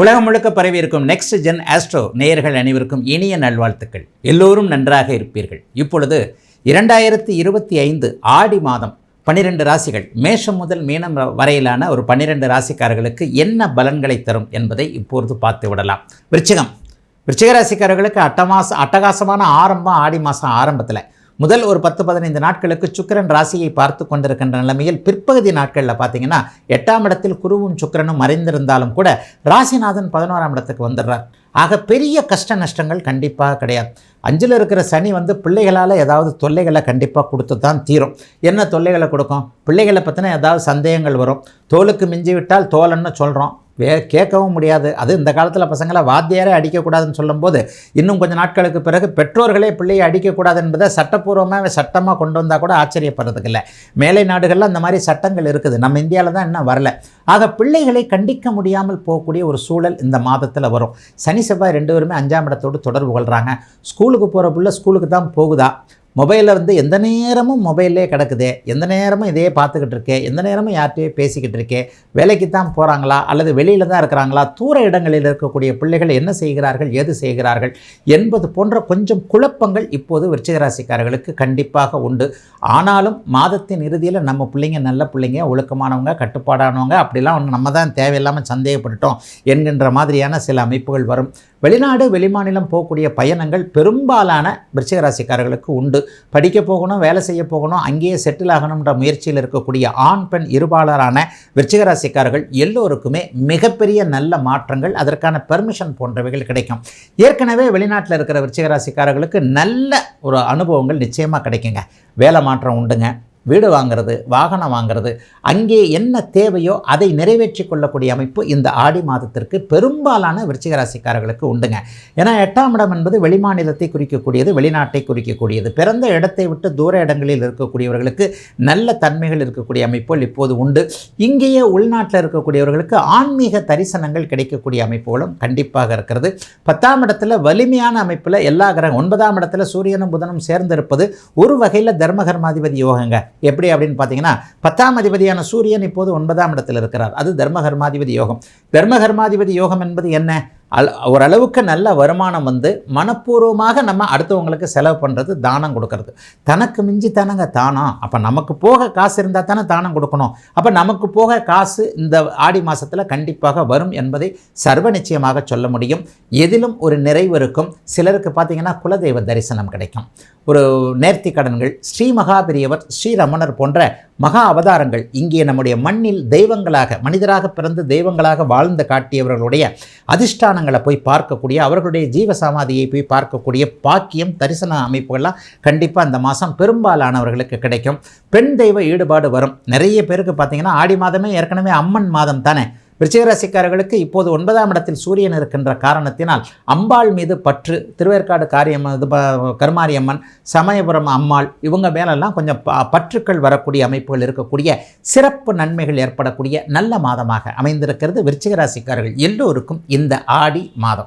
உலகம் முழுக்க பரவி இருக்கும் நெக்ஸ்ட் ஜென் ஆஸ்ட்ரோ நேயர்கள் அனைவருக்கும் இனிய நல்வாழ்த்துக்கள். எல்லோரும் நன்றாக இருப்பீர்கள். இப்பொழுது இரண்டாயிரத்தி இருபத்தி ஐந்து ஆடி மாதம் பன்னிரெண்டு ராசிகள் மேஷம் முதல் மீனம் வரையிலான ஒரு பன்னிரெண்டு ராசிக்காரர்களுக்கு என்ன பலன்களை தரும் என்பதை இப்பொழுது பார்த்து விடலாம். விருச்சிகம். விருச்சிக ராசிக்காரர்களுக்கு அட்டமாச அட்டகாசமான ஆரம்பம் ஆடி மாதம் ஆரம்பத்தில். முதல் ஒரு பத்து பதினைந்து நாட்களுக்கு சுக்கிரன் ராசியை பார்த்து கொண்டிருக்கின்ற நிலைமையில் பிற்பகுதி நாட்களில் பார்த்தீங்கன்னா எட்டாம் இடத்தில் குருவும் சுக்கிரனும் மறைந்திருந்தாலும் கூட ராசிநாதன் பதினோராம் இடத்துக்கு வந்துடுறார். ஆக பெரிய கஷ்ட நஷ்டங்கள் கண்டிப்பாக கிடையாது. அஞ்சில் இருக்கிற சனி வந்து பிள்ளைகளால் ஏதாவது தொல்லைகளை கண்டிப்பாக கொடுத்து தான் தீரும். என்ன தொல்லைகளை கொடுக்கும்? பிள்ளைகளை பற்றின ஏதாவது சந்தேகங்கள் வரும். தோலுக்கு மிஞ்சி விட்டால் தோலன்னு சொல்கிறோம் வே கேட்கவும் முடியாது. அது இந்த காலத்தில் பசங்களை வாத்தியாரே அடிக்கக்கூடாதுன்னு சொல்லும்போது இன்னும் கொஞ்சம் நாட்களுக்கு பிறகு பெற்றோர்களே பிள்ளையை அடிக்கக்கூடாது என்பதை சட்டப்பூர்வமாக சட்டமாக கொண்டு வந்தால் கூட ஆச்சரியப்படுறதுக்கு இல்லை. மேலை நாடுகளில் அந்த மாதிரி சட்டங்கள் இருக்குது. நம்ம இந்தியாவில் தான் இன்னும் வரல. ஆக பிள்ளைகளை கண்டிக்க முடியாமல் போகக்கூடிய ஒரு சூழல் இந்த மாதத்தில் வரும். சனி செவ்வாய் ரெண்டு பேருமே அஞ்சாம் இடத்தோடு தொடர்பு கொள்கிறாங்க ஸ்கூலுக்கு போகிற பிள்ளை ஸ்கூலுக்கு தான் போகுதா? மொபைலில் வந்து எந்த நேரமும் மொபைல்லே கிடக்குது. எந்த நேரமும் இதையே பார்த்துக்கிட்டு இருக்கே. எந்த நேரமும் யார்கிட்டயே பேசிக்கிட்டு இருக்கேன் வேலைக்கு தான் போகிறாங்களா அல்லது வெளியில் தான் இருக்கிறாங்களா? தூர இடங்களில் இருக்கக்கூடிய பிள்ளைகள் என்ன செய்கிறார்கள்? எது செய்கிறார்கள்? என்பது போன்ற கொஞ்சம் குழப்பங்கள் இப்போது விருச்சிகராசிக்காரர்களுக்கு கண்டிப்பாக உண்டு. ஆனாலும் மாதத்தின் இறுதியில் நம்ம பிள்ளைங்க நல்ல பிள்ளைங்க ஒழுக்கமானவங்க கட்டுப்பாடானவங்க அப்படிலாம் ஒன்று நம்ம தான் தேவையில்லாமல் சந்தேகப்பட்டுட்டோம் என்கின்ற மாதிரியான சில அமைப்புகள் வரும். வெளிநாடு வெளிமாநிலம் போகக்கூடிய பயணங்கள் பெரும்பாலான விருச்சிக ராசிக்காரர்களுக்கு உண்டு. படிக்க போகணும் வேலை செய்ய போகணும் அங்கேயே செட்டில் ஆகணுன்ற முயற்சியில் இருக்கக்கூடிய ஆண் பெண் இருபாளரான விருச்சிக ராசிக்காரர்கள் எல்லோருக்குமே மிகப்பெரிய நல்ல மாற்றங்கள் அதற்கான பெர்மிஷன் போன்றவைகள் கிடைக்கும். ஏற்கனவே வெளிநாட்டில் இருக்கிற விருச்சிக ராசிக்காரர்களுக்கு நல்ல ஒரு அனுபவங்கள் நிச்சயமாக கிடைக்குங்க. வேலை மாற்றம் உண்டுங்க. வீடு வாங்குறது வாகனம் வாங்குறது அங்கே என்ன தேவையோ அதை நிறைவேற்றி கொள்ளக்கூடிய அமைப்பு இந்த ஆடி மாதத்திற்கு பெரும்பாலான விருச்சிக ராசிக்காரர்களுக்கு உண்டுங்க. ஏன்னா எட்டாம் இடம் என்பது வெளிமாநிலத்தை குறிக்கக்கூடியது வெளிநாட்டை குறிக்கக்கூடியது. பிறந்த இடத்தை விட்டு தூர இடங்களில் இருக்கக்கூடியவர்களுக்கு நல்ல தன்மைகள் இருக்கக்கூடிய அமைப்புகள் இப்போது உண்டு. இங்கேயே உள்நாட்டில் இருக்கக்கூடியவர்களுக்கு ஆன்மீக தரிசனங்கள் கிடைக்கக்கூடிய அமைப்புகளும் கண்டிப்பாக இருக்கிறது. பத்தாம் இடத்துல வலிமையான அமைப்பில் எல்லா கிரகம் ஒன்பதாம் இடத்துல சூரியனும் புதனும் சேர்ந்திருப்பது ஒரு வகையில் தர்மகர்மாதிபதி யோகங்க. எப்படி அப்படின்னு பார்த்தீங்கன்னா பத்தாம் அதிபதியான சூரியன் இப்போது ஒன்பதாம் இடத்தில் இருக்கிறார். அது தர்மகர்மாதிபதி யோகம். தர்மகர்மாதிபதி யோகம் என்பது என்ன? அல் ஓரளவுக்கு நல்ல வருமானம் வந்து மனப்பூர்வமாக நம்ம அடுத்தவங்களுக்கு செலவு பண்ணுறது தானம் கொடுக்கறது. தனக்கு மிஞ்சி தானங்க தானம் அப்போ நமக்கு போக காசு இருந்தால் தானே தானம் கொடுக்கணும். அப்போ நமக்கு போக காசு இந்த ஆடி மாதத்தில் கண்டிப்பாக வரும் என்பதை சர்வ நிச்சயமாக சொல்ல முடியும். எதிலும் ஒரு நிறைவு இருக்கும். சிலருக்கு பார்த்தீங்கன்னா குலதெய்வ தரிசனம் கிடைக்கும். ஒரு நேர்த்தி கடன்கள் ஸ்ரீ மகாபெரியவர் ஸ்ரீரமணர் போன்ற மகா அவதாரங்கள். இங்கே நம்முடைய மண்ணில் தெய்வங்களாக மனிதராக பிறந்து தெய்வங்களாக வாழ்ந்து காட்டியவர்களுடைய அதிஷ்டானங்களை போய் பார்க்கக்கூடிய அவர்களுடைய ஜீவ சமாதியை போய் பார்க்கக்கூடிய பாக்கியம் தரிசன அமைப்புகள்லாம் கண்டிப்பாக அந்த மாதம் பெரும்பாலானவர்களுக்கு கிடைக்கும். பெண் தெய்வ ஈடுபாடு வரும். நிறைய பேருக்கு பார்த்தீங்கன்னா ஆடி மாதமே ஏற்கனவே அம்மன் மாதம் தானே. விருச்சிகராசிக்காரர்களுக்கு இப்போது ஒன்பதாம் இடத்தில் சூரியன் இருக்கின்ற காரணத்தினால் அம்பாள் மீது பற்று திருவேற்காடு காரியம் இது கருமாரியம்மன் சமயபுரம் அம்மாள் இவங்க மேலெல்லாம் கொஞ்சம் பற்றுக்கள் வரக்கூடிய அமைப்புகள் இருக்கக்கூடிய சிறப்பு நன்மைகள் ஏற்படக்கூடிய நல்ல மாதமாக அமைந்திருக்கிறது விருச்சிகராசிக்காரர்கள் எல்லோருக்கும் இந்த ஆடி மாதம்.